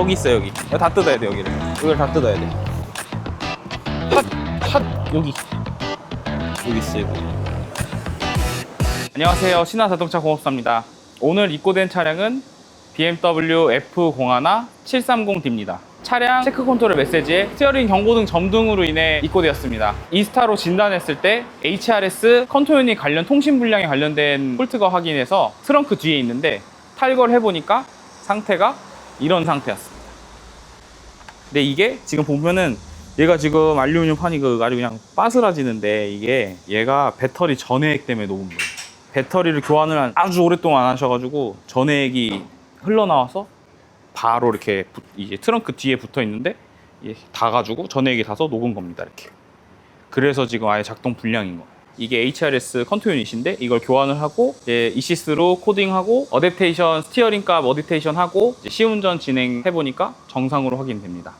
여기 있어 여기. 여기 다 뜯어야 돼 여기를. 여기를 다 뜯어야 돼. 핫! 핫! 여기. 여기 있어 여기. 안녕하세요. 신화자동차 공업사입니다. 오늘 입고된 차량은 BMW F01 730D입니다. 차량 체크 컨트롤 메시지에 스티어링 경고등 점등으로 인해 입고되었습니다. 이스타로 진단했을 때 HRS 컨트롤 유닛 관련 통신 불량에 관련된 폴트가 확인해서 트렁크 뒤에 있는데 탈거를 해보니까 상태가 이런 상태였습니다 근데 이게 지금 보면은 얘가 지금 알루미늄 판이 그 아주 그냥 빠스라지는데 이게 얘가 배터리 전해액 때문에 녹은 거예요. 배터리를 교환을 한- 아주 오랫동안 안 하셔가지고 전해액이 흘러나와서 바로 이렇게 붙- 이제 트렁크 뒤에 붙어 있는데 이게 닿아가지고 전해액이 닿아서 녹은 겁니다 이렇게. 그래서 지금 아예 작동 불량인 거예요. 이게 HRS 컨트롤 유닛인데 이걸 교환을 하고 이제 이시스로 코딩하고 어댑테이션 스티어링 값 어댑테이션 하고 시운전 진행해 보니까 정상으로 확인됩니다.